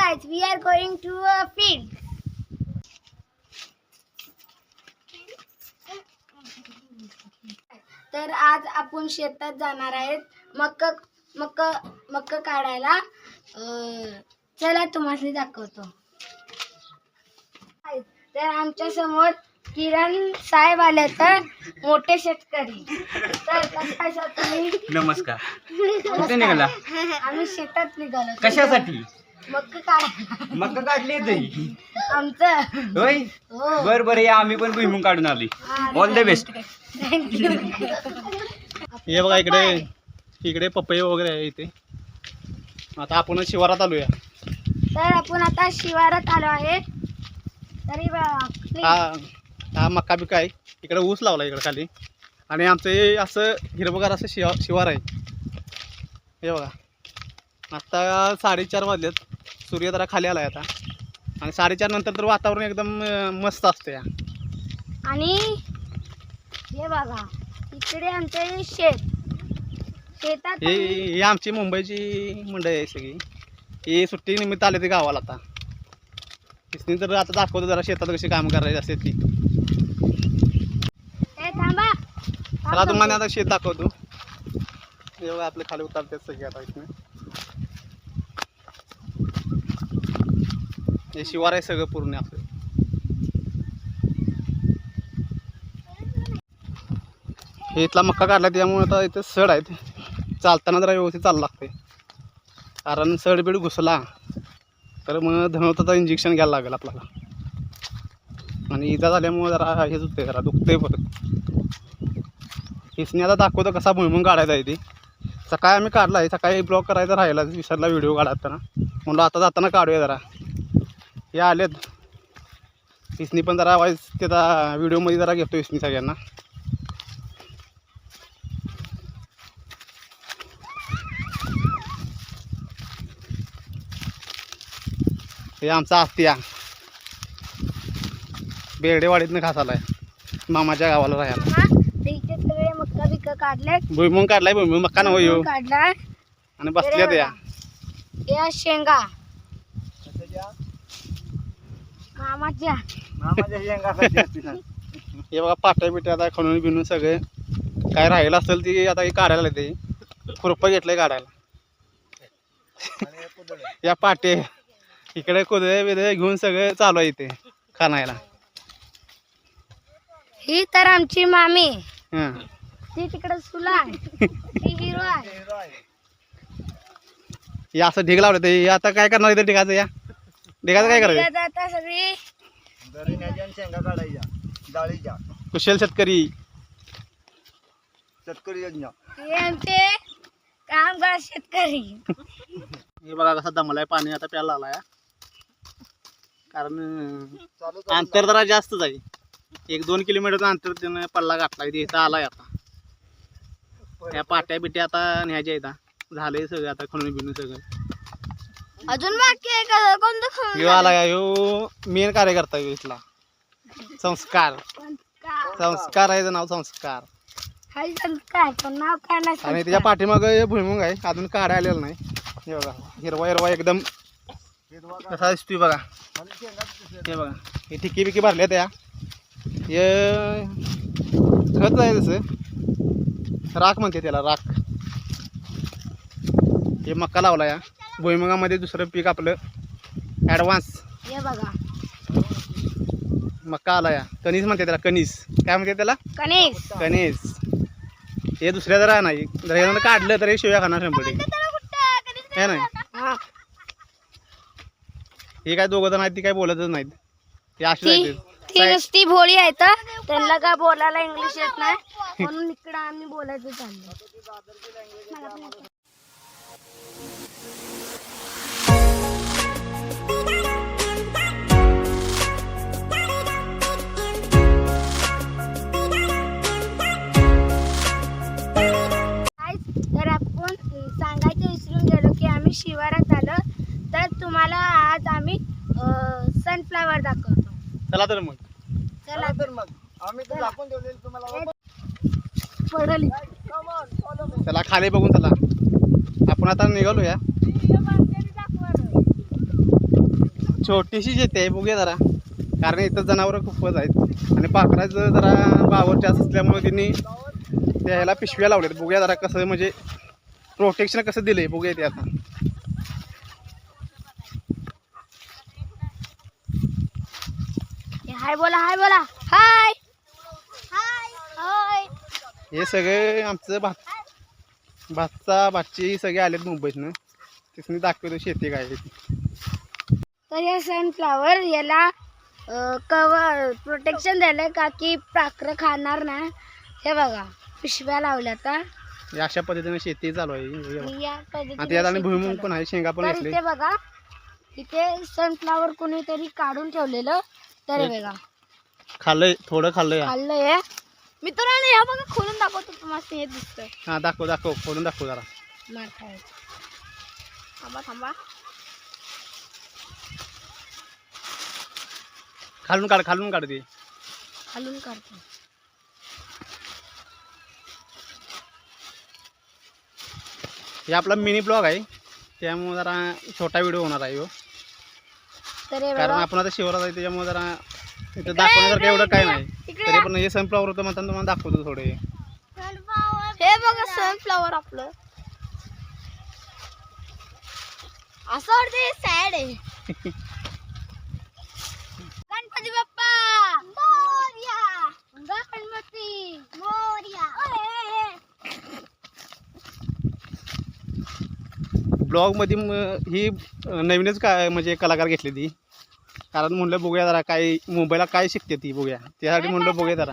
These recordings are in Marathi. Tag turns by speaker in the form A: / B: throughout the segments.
A: guys, we are going to a field. तर आज आपण शेतात जाणार आहेत. मक्क मक्क मक्क काढायला. चला तुम्हाला दाखवतो. तर आमच्यासमोर किरण साहेब आले तर मोठे शेतकरी. तर तुम्ही?
B: नमस्कार. कुठे निघाला?
A: आम्ही शेतात निघालो.
B: कशासाठी?
A: मक्क
B: मग काढली तरी
A: आमचं.
B: होय?
A: हो.
B: बर बर या आम्ही पण भुईमुंग काढून आलोय. ऑल द बेस्ट
A: थँक्यू
C: हे बघा इकडे इकडे पपई वगैरे आहे इथे. आता आपण शिवारात आलोया.
A: तर आपण आता शिवारात आलो आहे. तरी बा-
C: हा हा मका बिका आहे. इकडे ऊस लावला इकडे खाली. आणि आमचं हे असं हिरवगार असं शिवा शिवार आहे. हे बघा. आत्ता साडेचार वाजलेत. सूर्य जरा खाली आला आहे आता. आणि साडेचार नंतर तर वातावरण एकदम अं, मस्त असतं या
A: आणि हे बघा इकडे आमचं शेत. शेतात
C: हे ही आमची मुंबईची मंडळी आहे सगळी. ही सुट्टी निमित्त आले ते गावाला आता. तिथून तर आता दाखवतो जरा शेतात कशी कामं करायची असते ती.
A: थांबा.
C: चला तुम्हाला आता शेत दाखवतो. हे बघा आपले खाली उतारते सगळे आता इथून हे शिवार आहे सगळं पूर्ण आपलं. हे इथला मक्का काढला त्यामुळे आता इथं सड आहेत. चालताना जरा व्यवस्थित चाललं लागते कारण सडबीड घुसला तर मग धनवताचं इंजेक्शन घ्यायला लागेल आपल्याला. आणि इजा झाल्यामुळे जरा हेच होते जरा दुखतंय परत. हिसने आता दाखवतो कसा भुईमुंग काढायचा आहे ते. सकाळी आम्ही काढला आहे सकाळी ब्लॉक करायचा राहिला विसरला व्हिडिओ काढताना. म्हणलं आता जाताना काढूया जरा. हे आलेत. हिसनी पण जरा वाईस त्याचा व्हिडिओमध्ये जरा घेतो हिसनी सगळ्यांना. हे आमचा आत्या. बेर्डेवाडीतनं खास आलाय. मामाच्या गावाला राहायला.
A: हा, ते इथे सगळे मक्का बिक्का काढले
C: भुईमुंग काढलाय भुईमुंग मक्का नव येऊ
A: काढलाय.
C: आणि बसल्यात या.
A: या शेंगा. मामाच्या.
C: हे बघा पाट्या बिट्या आता खणून बिनून सगळे. काय राहिलं असेल ती आता हे काढायला ते खुरपं घेतलंय काढायला. या पाटे इकडे कुदळे बिदळे घेऊन सगळे चालू आहे इथे खाणायला.
A: ही तर आमची मामी.
C: हां.
A: ती तिकडे सुला आहे. ती हिरो आहे.
C: हे असं ढीग लावलं ते. हे आता काय करणार इथे ढिगाचं या? ढिगाचं काय करायचं?
A: तिला आता सगळी.
C: कुशल शेतकरी.
A: हे आमचे कामगार शेतकरी.
C: हे बघा कसा दमलाय पाणी आता प्यायला आलाय कारण अंतर जरा जास्तच आहे. एक दोन किलोमीटरचं अंतर त्यानं पल्ला गाठला इथे इथं आलाय आता. त्या पाट्या बिट्या आता न्यायच्या इथं झालंय सगळं आता खणून बिनून सगळं.
A: अजून बाकी आहे का? कोणतं खाऊन
C: ह्यो आला का? ह्यो मेन कार्यकर्ता ह्यो इथला. संस्कार. संस्कार आहे नाव संस्कार.
A: हाय संस्कार. पण नाव काय नाही
C: आणि त्याच्या. पाठीमागं हे भुईमुंग आहे. अजून काढा आलेलं नाही. हे बघा हिरवा हिरवा एकदम. कसा दिसतोय बघा. हे बघा हे ठिकी बिकी भरल्या त्या. हे खत आहे तसं. राख म्हणते त्याला राख. हे मक्का लावला या. भुईमुगामध्ये दुसरं पीक आपलं ॲडव्हान्स.
A: हे बघा.
C: मक्का आला या. कणीस म्हणते त्याला कणीस. काय म्हणते त्याला?
A: कणीस.
C: कणीस. हे दुसऱ्या जरा नाही जर हे काढलं तर हे शिव्या खाणार शंभर टक्के. हे नाही
A: हा.
C: हे काय दोघं जण आहेत ती काय बोलतच नाहीत. ते अशी
A: ती
C: आहेत.
A: ती
C: ते.
A: नुसती भोळी आहे तर त्यांना काय बोलायला इंग्लिश येत नाही. म्हणून इकडं आम्ही बोलायचं चाललं सनफ्लावर दाखवतो.
C: चला तर मग.
A: चला. तर
B: मग. आम्ही तर दाखवून ठेवलेलं तुम्हाला.
A: पडली.
C: त्याला खाली बघून चला. आपण आता निघालो या छोटीशी शेती आहे बघूया जरा. कारण इथं जनावरं खूपच आहेत. आणि पाखराचं जरा वावर जास्त असल्यामुळे त्यांनी त्याला पिशव्या लावल्यात. बघूया जरा कसं म्हणजे प्रोटेक्शन कसं दिलंय. बघूया ते आता.
A: हाय बोला हाय बोला. हाय. हाय. हाय.
C: हे सगळे आमचं भात भातचा भातची सगळे आलेत मुंबईतनं. तिथून दाखवतो शेती काय ती.
A: तर हे सनफ्लावर याला कवर प्रोटेक्शन दिलं का की पाखरं खाणार नाही? हे बघा पिशव्या लावल्या तर
C: हे अशा पद्धतीने शेती चालू आहे. हे बघा.
A: या
C: आणि भुईमुंग पण आहे शेंगा पण
A: बघा इथे सनफ्लावर कोणीतरी काढून ठेवलेलं. तर हे बघा
C: खाल्लंय थोडं खाल्लंय
A: खाल्लंय मित्रांनो हे बघा खोलून दाखवतो तुम्हाला हे दिसतंय
C: हा दाखव दाखव खोलून दाखव जरा
A: मार खायचं थांबा थांबा
C: खालून काढ खालून काढ ते
A: खालून काढतो
C: हे आपला मिनी ब्लॉग आहे त्यामुळे जरा छोटा व्हिडिओ होणार आहे ह्यो.
A: तर हे
C: कारण
A: बघा.
C: आपण आता शिवरात आहे त्याच्यामुळे जरा इथं दाखवण्यासारखं एवढं काय नाही. तरी पण हे सनफ्लॉवर होतं म्हणताना तुम्हाला दाखवतो थोडे.
A: हे बघा सनफ्लॉवर आपलं. असं वाटतं हे सॅड आहे. गणपती बाप्पा! मोर्या! गणपती! मोर्या!
C: ब्लॉगमध्ये म- ही अं, नवीनच काय म्हणजे कलाकार घेतली ती कारण म्हणलं बघूया जरा काय मुंबईला काय शिकते ती बघूया. त्यासाठी म्हणलं बघूया जरा.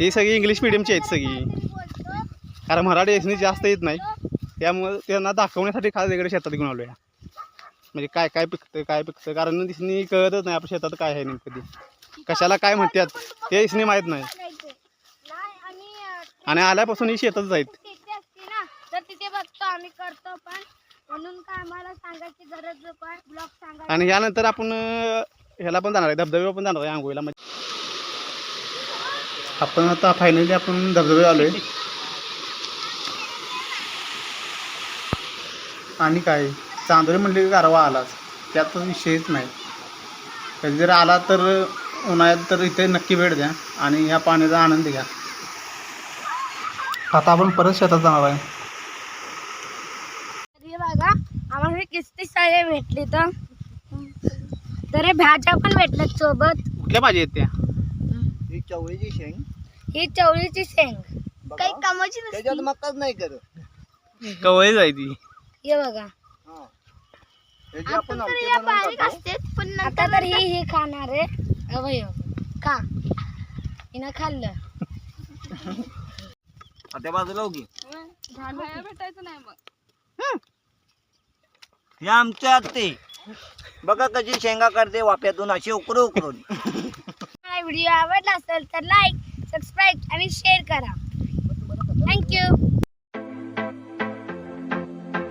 C: ही सगळी इंग्लिश मिडियमची आहेत सगळी. कारण मराठी एसनी जास्त येत नाही. त्यामुळं त्यांना दाखवण्यासाठी खास वेगळ्या शेतात घेऊन आलो या म्हणजे काय काय पिकतं काय पिकतं? कारण दिसणी कळतच नाही आपल्या शेतात काय आहे नेमकं ते. कशाला काय म्हणतात ते इसनी माहीत नाही. आणि आल्यापासून ही शेतच
A: तर तिथे बघतो आम्ही करतो पण. म्हणून काय आम्हाला सांगायची गरज पण ब्लॉग
C: आणि यानंतर आपण अं, ह्याला पण जाणार आहे धबधब्यावर पण जाणार आहे आंघोळीला म्हणजे आपण आता फायनली आपण धबधबे आलोय. आणि काय चांदोरी म्हणले की गारवा आलाच. त्यात विषयच नाही. कधी जर आला तर उन्हाळ्यात तर इथे नक्की भेट द्या आणि ह्या पाण्याचा आनंद घ्या. आता आपण परत शेतात जाणार आहे
A: तर हे बघा आम्हाला हे किस्ती सारे भेटले तर? तर भाज्या पण भेटल्यात सोबत.
C: कुठल्या भाजी आहेत त्या?
B: ही चवळीची शेंग.
A: ही चवळीची शेंग.
B: बघा.
A: काही कामाची
B: त्याच्यात
A: नसती
B: मक्काच नाही करत.
C: कवळी जाय ती.
A: हे बघा.
B: हा. ह्याची आपण आमटी बनवून खातो.
A: पण आता तर ही ही खाणार आहे. हिनं खाल्लं.
B: हा, त्या बाजूला उगी.
A: भेटायचं नाही मग.
B: हे आमच्या ते बघा कशी शेंगा करते वाफ्यातून अशी उकरू उकरून.
A: व्हिडिओ आवडला असेल तर लाईक सबस्क्राईब आणि शेअर करा. Thank you